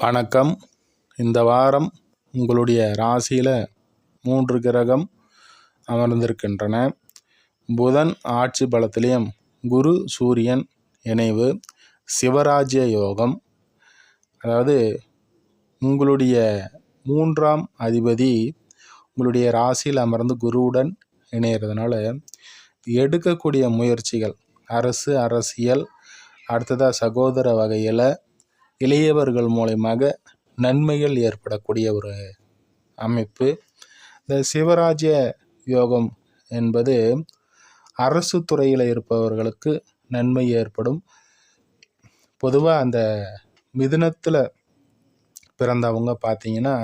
வணக்கம். இந்த வாரம் உங்களுடைய ராசியில் மூன்று கிரகம் அமர்ந்திருக்கின்றன. புதன் ஆட்சி பலத்திலையும் குரு சூரியன் இணைவு சிவராஜ்ய யோகம். அதாவது உங்களுடைய மூன்றாம் அதிபதி உங்களுடைய ராசியில் அமர்ந்து குருவுடன் இணையிறதுனால எடுக்கக்கூடிய முயற்சிகள் அரசு அரசியல் அடுத்ததாக சகோதர வகையில் இளையவர்கள் மூலயமாக நன்மைகள் ஏற்படக்கூடிய ஒரு அமைப்பு. இந்த சிவராஜ்ய யோகம் என்பது அரசு துறையில் இருப்பவர்களுக்கு நன்மை ஏற்படும். பொதுவாக அந்த மிதுனத்தில் பிறந்தவங்க பார்த்தீங்கன்னா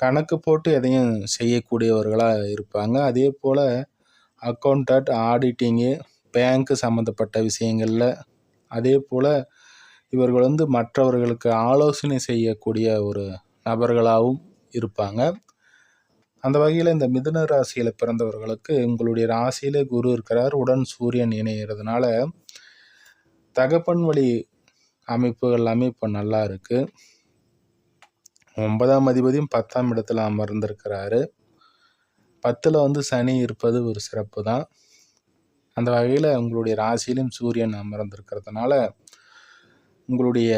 கணக்கு போட்டு எதையும் செய்யக்கூடியவர்களாக இருப்பாங்க. அதே போல் அக்கௌண்டட் ஆடிட்டிங்கு பேங்க்கு சம்மந்தப்பட்ட விஷயங்களில் அதே போல் இவர்கள் வந்து மற்றவர்களுக்கு ஆலோசனை செய்யக்கூடிய ஒரு நபர்களாகவும் இருப்பாங்க. அந்த வகையில் இந்த மிதுன ராசியில் பிறந்தவர்களுக்கு உங்களுடைய ராசியிலே குரு இருக்கிறார். உடன் சூரியன் இணைகிறதுனால தகப்பன் வழி அமைப்புகள் எல்லாமே இப்போ நல்லா இருக்குது ஒன்பதாம் அதிபதியும் பத்தாம் இடத்துல அமர்ந்திருக்கிறாரு. பத்தில் வந்து சனி இருப்பது ஒரு சிறப்பு தான் அந்த வகையில் உங்களுடைய ராசியிலும் சூரியன் அமர்ந்திருக்கிறதுனால உங்களுடைய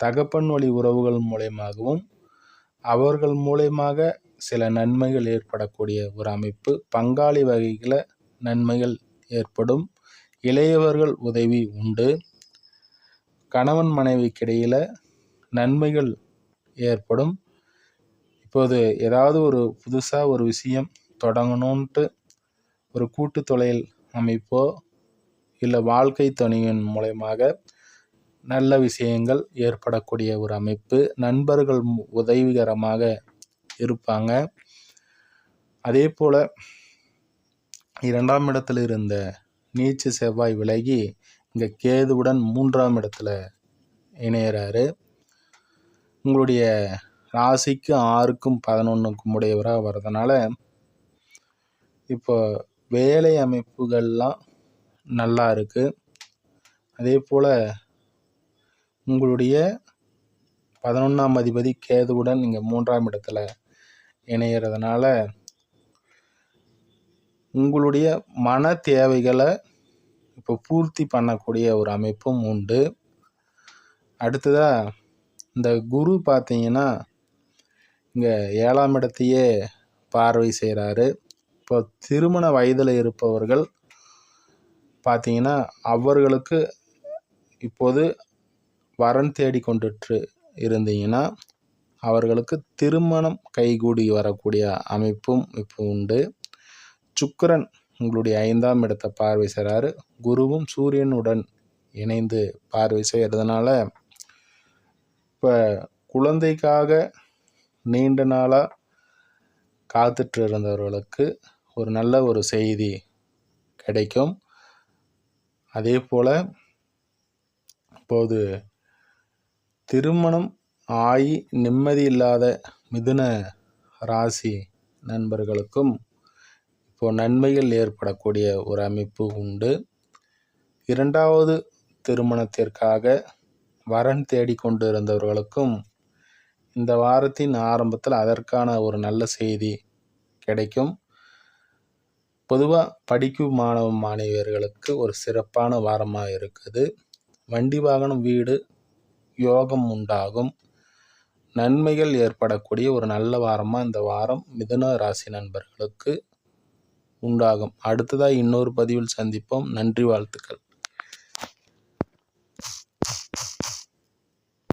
தகப்பன் வழி உறவுகள் மூலயமாகவும் அவர்கள் மூலயமாக சில நன்மைகள் ஏற்படக்கூடிய ஒரு அமைப்பு. பங்காளி வகையில் நன்மைகள் ஏற்படும். இளையவர்கள் உதவி உண்டு. கணவன் மனைவிக்கிடையில் நன்மைகள் ஏற்படும். இப்போது ஏதாவது ஒரு புதுசாக ஒரு விஷயம் தொடங்கணுன்ட்டு ஒரு கூட்டு தொழில் அமைப்போ இல்லை வாழ்க்கை துணையின் மூலயமாக நல்ல விஷயங்கள் ஏற்படக்கூடிய ஒரு அமைப்பு. நண்பர்கள் உதவிகரமாக இருப்பாங்க. அதே போல் இரண்டாம் இடத்துல இருந்த நீச்சு செவ்வாய் விலகி இங்கே கேதுவுடன் மூன்றாம் இடத்துல இணையிறாரு. உங்களுடைய ராசிக்கு ஆறுக்கும் பதினொன்றுக்கும் உடையவராக வர்றதுனால இப்போ வேலை அமைப்புகள்லாம் நல்லா இருக்குது அதே போல் உங்களுடைய பதினொன்றாம் அதிபதி கேதுவுடன் இங்கே மூன்றாம் இடத்துல இணையிறதுனால உங்களுடைய மன தேவைகளை இப்போ பூர்த்தி பண்ணக்கூடிய ஒரு அமைப்பும் உண்டு. அடுத்ததாக இந்த குரு பார்த்தீங்கன்னா இங்கே ஏழாம் இடத்தையே பார்வை செய்கிறாரு இப்போ திருமண வயதில் இருப்பவர்கள் பார்த்தீங்கன்னா அவர்களுக்கு இப்போது வரன் தேடிக்கொண்டுட்டு இருந்தீங்கன்னா அவர்களுக்கு திருமணம் கைகூடி வரக்கூடிய அமைப்பும் இப்போ உண்டு. சுக்கரன் உங்களுடைய ஐந்தாம் இடத்தை பார்வை செய்கிறாரு குருவும் சூரியனுடன் இணைந்து பார்வை செய்கிறதுனால இப்போ குழந்தைக்காக நீண்ட நாளாக காத்துட்டு இருந்தவர்களுக்கு ஒரு நல்ல ஒரு செய்தி கிடைக்கும். அதே போல் இப்போது திருமணம் ஆகி நிம்மதி இல்லாத மிதுன ராசி நண்பர்களுக்கும் இப்போ நன்மைகள் ஏற்படக்கூடிய ஒரு அமைப்பு உண்டு. இரண்டாவது திருமணத்திற்காக வரன் தேடிக்கொண்டு இருந்தவர்களுக்கும் இந்த வாரத்தின் ஆரம்பத்தில் அதற்கான ஒரு நல்ல செய்தி கிடைக்கும். பொதுவாக படிக்கும் மாணவ மாணவியர்களுக்கு ஒரு சிறப்பான வாரமாக இருக்குது. வண்டி வாகனம் வீடு யோகம் உண்டாகும் நன்மைகள் ஏற்படக்கூடிய ஒரு நல்ல வாரமாக இந்த வாரம் மிதுன ராசி நண்பர்களுக்கு உண்டாகும். அடுத்ததாக இன்னொரு பதிவில் சந்திப்போம். நன்றி வாழ்த்துக்கள்.